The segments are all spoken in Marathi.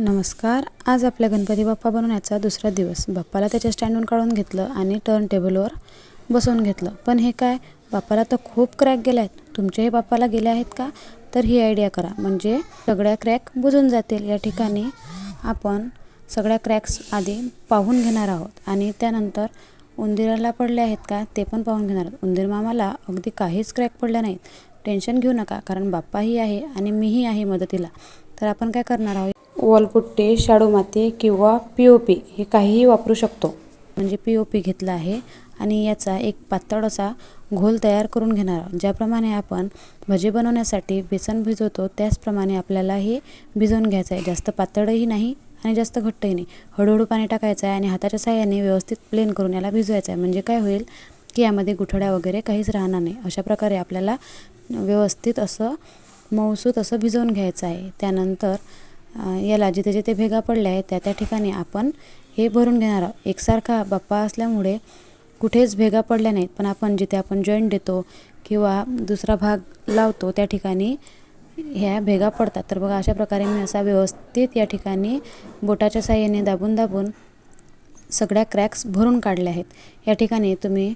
नमस्कार. आज आपल्या गणपती बाप्पा बनवण्याचा दुसरा दिवस. बाप्पाला त्याच्या स्टँडवरून काढून घेतलं आणि टर्न टेबलवर बसवून घेतलं. पण हे काय? बाप्पाला तर खूप क्रॅक गेले आहेत तुमच्याही बाप्पाला गेले आहेत का? तर ही आयडिया करा. म्हणजे सगळ्या क्रॅक बुजून जातील. या ठिकाणी आपण सगळ्या क्रॅक्स आधी पाहून घेणार आहोत. आणि त्यानंतर उंदीराला पडले आहेत का? ते पण पाहून घेणार आहोत. उंदीर मामाला अगदी काहीच क्रॅक पडल्या नाहीत. टेन्शन घेऊ नका. कारण बाप्पाही आहे आणि मीही आहे मदतीला. तर आपण काय करणार आहोत? वॉलपुट्टी शाडू माती किंवा पी ओ पी हे काहीही वापरू शकतो. म्हणजे पी ओ पी घेतला आहे आणि याचा एक पातळ असा घोल तयार करून घेणार आहोत. ज्याप्रमाणे आपण भजी बनवण्यासाठी बेसन भिजवतो त्याचप्रमाणे आपल्याला हे भिजवून घ्यायचं आहे. जास्त पातळही नाही आणि जास्त घट्टही नाही. हळूहळू पाणी टाकायचं आहे आणि हाताच्या साह्याने व्यवस्थित प्लेन करून याला भिजवायचं आहे. म्हणजे काय होईल की यामध्ये गुठळ्या वगैरे काहीच राहणार नाही. अशा प्रकारे आपल्याला व्यवस्थित असं मऊसूत असं भिजवून घ्यायचं आहे. त्यानंतर याला जिथे जिथे भेगा पडल्या आहेत त्या त्या ठिकाणी आपण हे भरून घेणार आहोत. एकसारखा बाप्पा असल्यामुळे कुठेच भेगा पडल्या नाहीत. पण आपण जिथे आपण जॉईंट देतो किंवा दुसरा भाग लावतो त्या ठिकाणी ह्या भेगा पडतात. तर बघा अशा प्रकारे मी असा व्यवस्थित या ठिकाणी बोटाच्या साह्याने दाबून दाबून सगळ्या क्रॅक्स भरून काढल्या आहेत. या ठिकाणी तुम्ही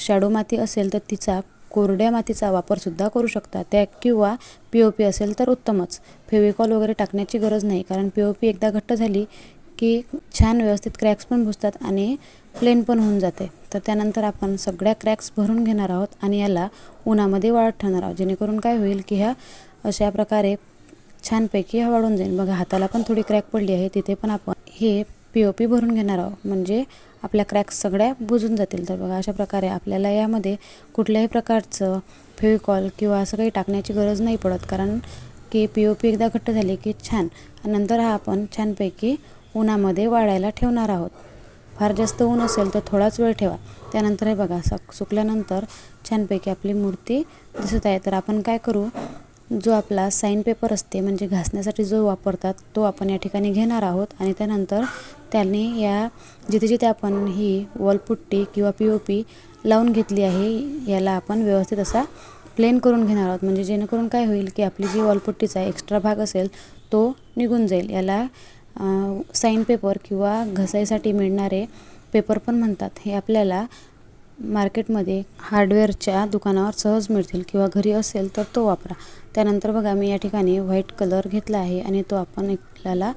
शाडू माती असेल तर तिचा कोरड्या मातीचा वापरसुद्धा करू शकता. त्या किंवा पी ओ पी असेल तर उत्तमच. फेविकॉल वगैरे टाकण्याची गरज नाही कारण पी ओ पी एकदा घट्ट झाली की छान व्यवस्थित क्रॅक्स पण भुसतात आणि प्लेन पण होऊन जाते. तर त्यानंतर आपण सगळ्या क्रॅक्स भरून घेणार आहोत आणि याला उन्हामध्ये वाळत ठेवणार आहोत. जेणेकरून काय होईल की ह्या अशा प्रकारे छानपैकी हा वाढून जाईल. बघा हाताला पण थोडी क्रॅक पडली आहे. तिथे पण आपण हे पी ओ पी भरून घेणार आहोत. म्हणजे आपल्या क्रॅक्स सगळ्या बुजून जातील. तर बघा अशा प्रकारे आपल्याला यामध्ये कुठल्याही प्रकारचं फेविकॉल किंवा असं काही टाकण्याची गरज नाही पडत. कारण की पी ओ पी एकदा घट्ट झाली की छान. नंतर हा आपण छानपैकी उन्हामध्ये वाळायला ठेवणार आहोत. फार जास्त ऊन असेल तर थोडाच वेळ ठेवा. त्यानंतर हे बघा सक सुकल्यानंतर छानपैकी आपली मूर्ती दिसत आहे. तर आपण काय करू? जो आपला साईन पेपर असते म्हणजे घासण्यासाठी जो वापरतात तो आपण या ठिकाणी घेणार आहोत. आणि त्यानंतर त्याने या जिथे जिथे आपण ही वॉलपुट्टी किंवा पी ओ पी लावून घेतली आहे याला आपण व्यवस्थित असा प्लेन करून घेणार आहोत. म्हणजे जेणेकरून काय होईल की आपली जी वॉलपुट्टीचा एक्स्ट्रा भाग असेल तो निघून जाईल. याला साईन पेपर किंवा घसाईसाठी मिळणारे पेपर पण म्हणतात. हे आपल्याला मार्केटमध्ये हार्डवेअरच्या दुकानावर सहज मिळतील किंवा घरी असेल तर तो वापरा. त्यानंतर बघा मी या ठिकाणी व्हाईट कलर घेतला आहे आणि तो आपण आपल्याला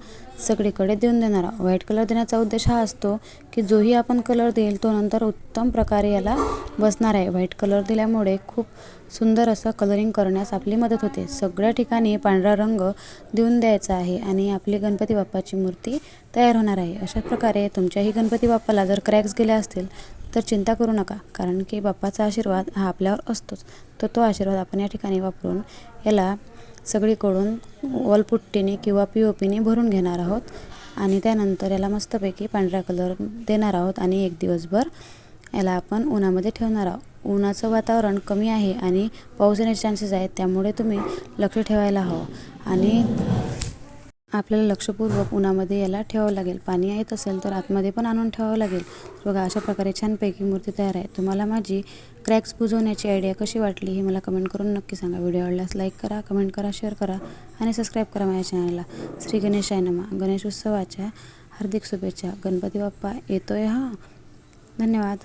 सगळीकडे देऊन देणार आहोत. व्हाईट कलर देण्याचा उद्देश हा असतो की जोही आपण कलर देईल तो नंतर उत्तम प्रकारे याला बसणार आहे. व्हाईट कलर दिल्यामुळे खूप सुंदर असं कलरिंग करण्यास आपली मदत होते. सगळ्या ठिकाणी पांढरा रंग देऊन द्यायचा आहे आणि आपली गणपती बाप्पाची मूर्ती तयार होणार आहे. अशा प्रकारे तुमच्याही गणपती बाप्पाला जर क्रॅक्स गेल्या असतील तर चिंता करू नका कारण की बाप्पाचा आशीर्वाद हा आपल्यावर असतोच. तर तो आशीर्वाद आपण या ठिकाणी वापरून याला सगळीकडून वॉलपुट्टीने किंवा पी ओ पीने भरून घेणार आहोत आणि त्यानंतर याला मस्तपैकी पांढरा कलर देणार आहोत आणि एक दिवसभर याला आपण उन्हामध्ये ठेवणार आहोत. उन्हाचं वातावरण कमी आहे आणि पाऊस येण्याचे चान्सेस आहेत त्यामुळे तुम्ही लक्ष ठेवायला हवं. आणि आपल्याला लक्षपूर्वक उन्हामध्ये याला ठेवावं लागेल. पाणी येत असेल तर आतमध्ये पण आणून ठेवावं लागेल. बघा अशा प्रकारे छानपैकी मूर्ती तयार आहे. तुम्हाला माझी क्रॅक्स बुजवण्याची आयडिया कशी वाटली हे मला कमेंट करून नक्की सांगा. व्हिडिओ आवडल्यास लाईक करा कमेंट करा शेअर करा आणि सबस्क्राईब करा माझ्या चॅनलला श्री गणेश आयनमा गणेश उत्सवाच्या हार्दिक शुभेच्छा. गणपती बाप्पा येतोय हा. धन्यवाद.